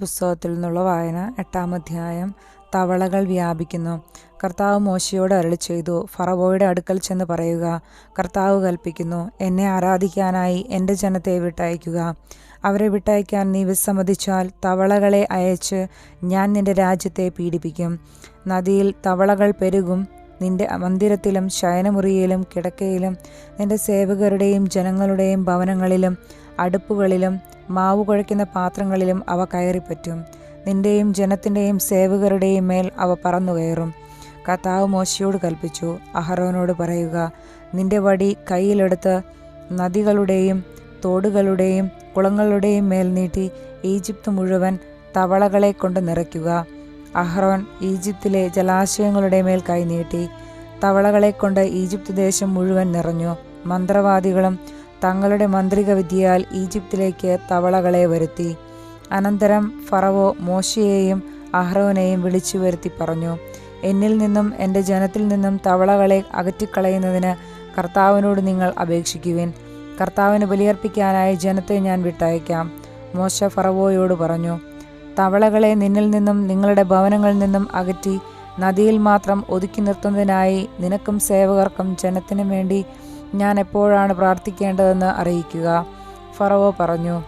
പുസ്തകത്തിൽ നിന്നുള്ള വായന എട്ടാം അധ്യായം തവളകൾ വ്യാപിക്കുന്നു. കർത്താവ് മോശയോട് അരളി ചെയ്തു ഫറവോയുടെ അടുക്കൽ ചെന്ന് പറയുക കർത്താവ് കൽപ്പിക്കുന്നു എന്നെ ആരാധിക്കാനായി എന്റെ ജനത്തെ വിട്ടയക്കുക. അവരെ വിട്ടയക്കാൻ നീ വിസമ്മതിച്ചാൽ തവളകളെ അയച്ച് ഞാൻ നിന്റെ രാജ്യത്തെ പീഡിപ്പിക്കും. നദിയിൽ തവളകൾ പെരുകും നിന്റെ മന്ദിരത്തിലും ശയനമുറിയിലും കിടക്കയിലും നിന്റെ സേവകരുടെയും ജനങ്ങളുടെയും ഭവനങ്ങളിലും അടുപ്പുകളിലും മാവു കുഴയ്ക്കുന്ന പാത്രങ്ങളിലും അവ കയറിപ്പറ്റും. നിന്റെയും ജനത്തിന്റെയും സേവകരുടെയും മേൽ അവ പറന്നു കയറും കർത്താവ് മോശയോട് കൽപ്പിച്ചു അഹറോനോട് പറയുക നിന്റെ വടി കയ്യിലെടുത്ത് നദികളുടെയും തോടുകളുടെയും കുളങ്ങളുടെയും മേൽ നീട്ടി ഈജിപ്ത് മുഴുവൻ തവളകളെ കൊണ്ട് നിറയ്ക്കുക. അഹ്റോൻ ഈജിപ്തിലെ ജലാശയങ്ങളുടെ മേൽ കൈനീട്ടി തവളകളെ കൊണ്ട് ഈജിപ്ത് ദേശം മുഴുവൻ നിറഞ്ഞു. മന്ത്രവാദികളും തങ്ങളുടെ മന്ത്രിക വിദ്യയാൽ ഈജിപ്തിലേക്ക് തവളകളെ വരുത്തി. അനന്തരം ഫറവോ മോശയെയും അഹ്റോനെയും വിളിച്ചു വരുത്തി പറഞ്ഞു എന്നിൽ നിന്നും എന്റെ ജനത്തിൽ നിന്നും തവളകളെ അകറ്റിക്കളയുന്നതിന് കർത്താവിനോട് നിങ്ങൾ അപേക്ഷിക്കുവിൻ. കർത്താവിന് ബലിയർപ്പിക്കാനായി ജനത്തെ ഞാൻ വിട്ടയക്കാം മോശ ഫറവോയോട് പറഞ്ഞു തവളകളെ നിന്നിൽ നിന്നും നിങ്ങളുടെ ഭവനങ്ങളിൽ നിന്നും അകറ്റി നദിയിൽ മാത്രം ഒതുക്കി നിർത്തുന്നതിനായി നിനക്കും സേവകർക്കും ജനത്തിനും വേണ്ടി ഞാൻ എപ്പോഴാണ് പ്രാർത്ഥിക്കേണ്ടതെന്ന് അറിയിക്കുക. ഫറവോ പറഞ്ഞു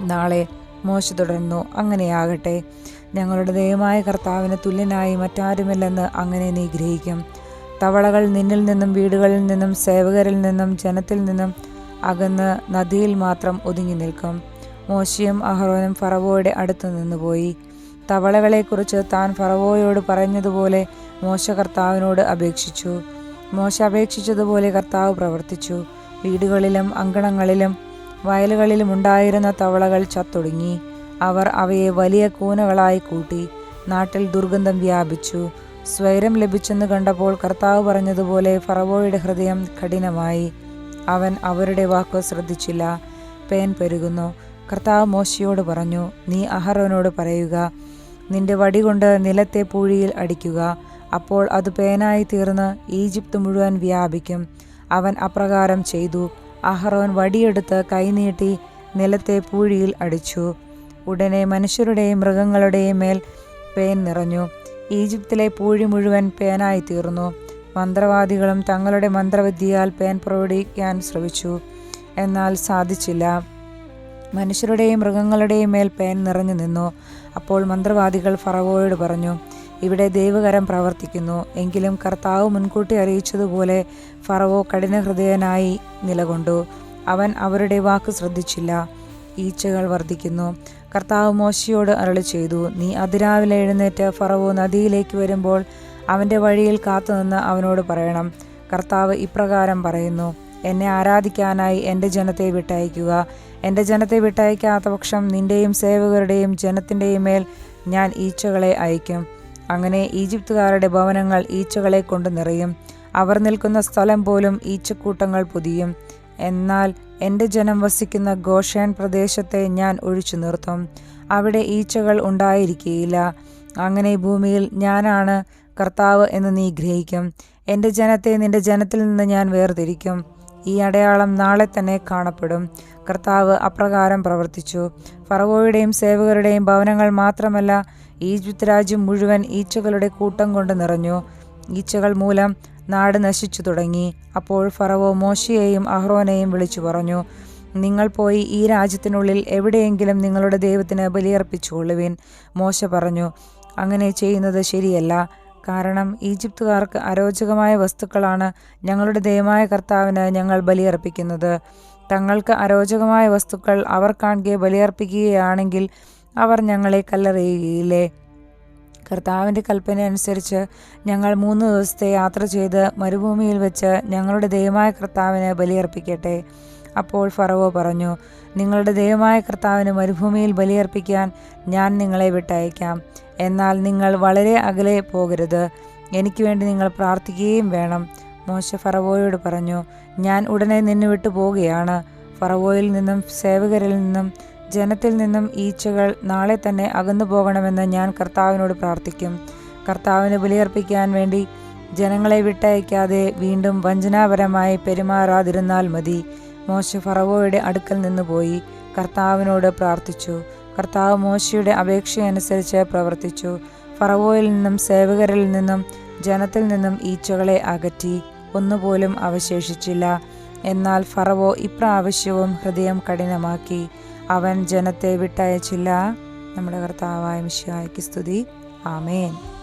നാളെ മോശ തുടർന്നു അങ്ങനെയാകട്ടെ. ഞങ്ങളുടെ ദൈവമായ കർത്താവിന് തുല്യനായി മറ്റാരുമില്ലെന്ന് അങ്ങനെ നീ ഗ്രഹിക്കും. തവളകൾ നിന്നിൽ നിന്നും വീടുകളിൽ നിന്നും സേവകരിൽ നിന്നും ജനത്തിൽ നിന്നും അകന്ന് നദിയിൽ മാത്രം ഒതുങ്ങി നിൽക്കും. മോശയും അഹ്റോനും ഫറവോയുടെ അടുത്ത് നിന്നുപോയി. തവളകളെക്കുറിച്ച് താൻ ഫറവോയോട് പറഞ്ഞതുപോലെ മോശ കർത്താവിനോട് അപേക്ഷിച്ചു. മോശ അപേക്ഷിച്ചതുപോലെ കർത്താവ് പ്രവർത്തിച്ചു. വീടുകളിലും അങ്കണങ്ങളിലും വയലുകളിലും ഉണ്ടായിരുന്ന തവളകൾ ചത്തൊടുങ്ങി. അവർ അവയെ വലിയ കൂനകളായി കൂട്ടി നാട്ടിൽ ദുർഗന്ധം വ്യാപിച്ചു. സ്വൈരം ലഭിച്ചെന്ന് കണ്ടപ്പോൾ കർത്താവ് പറഞ്ഞതുപോലെ ഫറവോയുടെ ഹൃദയം കഠിനമായി. അവൻ അവരുടെ വാക്ക് ശ്രദ്ധിച്ചില്ല. പേൻ പെരുകുന്നു. കർത്താവ് മോശയോട് പറഞ്ഞു നീ അഹറോനോട് പറയുക നിന്റെ വടി കൊണ്ട് നിലത്തെ പൂഴിയിൽ അടിക്കുക അപ്പോൾ അത് പേനായി തീർന്ന് ഈജിപ്ത് മുഴുവൻ വ്യാപിക്കും. അവൻ അപ്രകാരം ചെയ്തു അഹറോൻ വടിയെടുത്ത് കൈനീട്ടി നിലത്തെ പൂഴിയിൽ അടിച്ചു. ഉടനെ മനുഷ്യരുടെയും മൃഗങ്ങളുടെയും മേൽ പേൻ നിറഞ്ഞു. ഈജിപ്തിലെ പൂഴി മുഴുവൻ പേനായി തീർന്നു. മന്ത്രവാദികളും തങ്ങളുടെ മന്ത്രവിദ്യയാൽ പേൻ പ്രവടിക്കാൻ ശ്രമിച്ചു. എന്നാൽ സാധിച്ചില്ല. മനുഷ്യരുടെയും മൃഗങ്ങളുടെയും മേൽ പേൻ നിറഞ്ഞു നിന്നു. അപ്പോൾ മന്ത്രവാദികൾ ഫറവോയോട് പറഞ്ഞു ഇവിടെ ദൈവകരം പ്രവർത്തിക്കുന്നു. എങ്കിലും കർത്താവ് മുൻകൂട്ടി അറിയിച്ചതുപോലെ ഫറവോ കഠിനഹൃദയനായി നിലകൊണ്ടു. അവൻ അവരുടെ വാക്ക് ശ്രദ്ധിച്ചില്ല. ഈച്ചകൾ വർദ്ധിക്കുന്നു. കർത്താവ് മോശയോട് അരളി ചെയ്തു നീ അതിരാവിലെ എഴുന്നേറ്റ് ഫറവോ നദിയിലേക്ക് വരുമ്പോൾ അവന്റെ വഴിയിൽ കാത്തുനിന്ന് അവനോട് പറയണം. കർത്താവ് ഇപ്രകാരം പറയുന്നു എന്നെ ആരാധിക്കാനായി എന്റെ ജനത്തെ വിട്ടയക്കുക. എന്റെ ജനത്തെ വിട്ടയക്കാത്ത പക്ഷം നിന്റെയും സേവകരുടെയും ജനത്തിന്റെയും മേൽ ഞാൻ ഈച്ചകളെ അയക്കും. അങ്ങനെ ഈജിപ്തുകാരുടെ ഭവനങ്ങൾ ഈച്ചകളെ കൊണ്ട് നിറയും. അവർ നിൽക്കുന്ന സ്ഥലം പോലും ഈച്ചക്കൂട്ടങ്ങൾ പൊതിയും. എന്നാൽ എന്റെ ജനം വസിക്കുന്ന ഗോഷേൻ പ്രദേശത്തെ ഞാൻ ഒഴിച്ചു നിർത്തും. അവിടെ ഈച്ചകൾ ഉണ്ടായിരിക്കുകയില്ല അങ്ങനെ ഭൂമിയിൽ ഞാനാണ് കർത്താവ് എന്ന് നീ ഗ്രഹിക്കും. എന്റെ ജനത്തെ നിന്റെ ജനത്തിൽ നിന്ന് ഞാൻ വേർതിരിക്കും. ഈ അടയാളം നാളെ തന്നെ കാണപ്പെടും. കർത്താവ് അപ്രകാരം പ്രവർത്തിച്ചു. ഫറവോയുടെയും സേവകരുടെയും ഭവനങ്ങൾ മാത്രമല്ല ഈജിപ്ത് രാജ്യം മുഴുവൻ ഈച്ചകളുടെ കൂട്ടം കൊണ്ട് നിറഞ്ഞു. ഈച്ചകൾ മൂലം നാട് നശിച്ചു തുടങ്ങി. അപ്പോൾ ഫറവോ മോശയെയും അഹ്റോനെയും വിളിച്ചു പറഞ്ഞു നിങ്ങൾ പോയി ഈ രാജ്യത്തിനുള്ളിൽ എവിടെയെങ്കിലും നിങ്ങളുടെ ദൈവത്തിന് ബലിയർപ്പിച്ചുകൊള്ളുവിൻ. മോശ പറഞ്ഞു അങ്ങനെ ചെയ്യുന്നത് ശരിയല്ല. കാരണം ഈജിപ്തുകാർക്ക് അരോചകമായ വസ്തുക്കളാണ് ഞങ്ങളുടെ ദയമായ കർത്താവിന് ഞങ്ങൾ ബലിയർപ്പിക്കുന്നത്. തങ്ങൾക്ക് അരോചകമായ വസ്തുക്കൾ അവർ കാണുക ബലിയർപ്പിക്കുകയാണെങ്കിൽ അവർ ഞങ്ങളെ കല്ലെറിയുകയില്ലേ? കർത്താവിന്റെ കൽപ്പന അനുസരിച്ച് ഞങ്ങൾ മൂന്ന് ദിവസത്തെ യാത്ര ചെയ്ത് മരുഭൂമിയിൽ വെച്ച് ഞങ്ങളുടെ ദൈവമായ കർത്താവിന് ബലിയർപ്പിക്കട്ടെ. അപ്പോൾ ഫറവോ പറഞ്ഞു നിങ്ങളുടെ ദൈവമായ കർത്താവിന് മരുഭൂമിയിൽ ബലിയർപ്പിക്കാൻ ഞാൻ നിങ്ങളെ വിട്ടയക്കാം. എന്നാൽ നിങ്ങൾ വളരെ അകലെ പോകരുത്. എനിക്ക് വേണ്ടി നിങ്ങൾ പ്രാർത്ഥിക്കുകയും വേണം. മോശ ഫറവോയോട് പറഞ്ഞു ഞാൻ ഉടനെ നിന്നു വിട്ടു പോവുകയാണ്. ഫറവോയിൽ നിന്നും സേവകരിൽ നിന്നും ജനത്തിൽ നിന്നും ഈച്ചകൾ നാളെ തന്നെ അകന്നു പോകണമെന്ന് ഞാൻ കർത്താവിനോട് പ്രാർത്ഥിക്കും. കർത്താവിന് ബലിയർപ്പിക്കാൻ വേണ്ടി ജനങ്ങളെ വിട്ടയക്കാതെ വീണ്ടും വഞ്ചനാപരമായി പെരുമാറാതിരുന്നാൽ മതി. മോശ ഫറവോയുടെ അടുക്കൽ നിന്ന് പോയി കർത്താവിനോട് പ്രാർത്ഥിച്ചു. കർത്താവ് മോശയുടെ അപേക്ഷയനുസരിച്ച് പ്രവർത്തിച്ചു. ഫറവോയിൽ നിന്നും സേവകരിൽ നിന്നും ജനത്തിൽ നിന്നും ഈച്ചകളെ അകറ്റി ഒന്നുപോലും അവശേഷിച്ചില്ല. എന്നാൽ ഫറവോ ഇപ്രാവശ്യവും ഹൃദയം കഠിനമാക്കി. അവൻ ജനത്തെ വിട്ടയച്ചില്ല. നമ്മുടെ കർത്താവായ മിശിഹായ്ക്ക് സ്തുതി. ആമേൻ.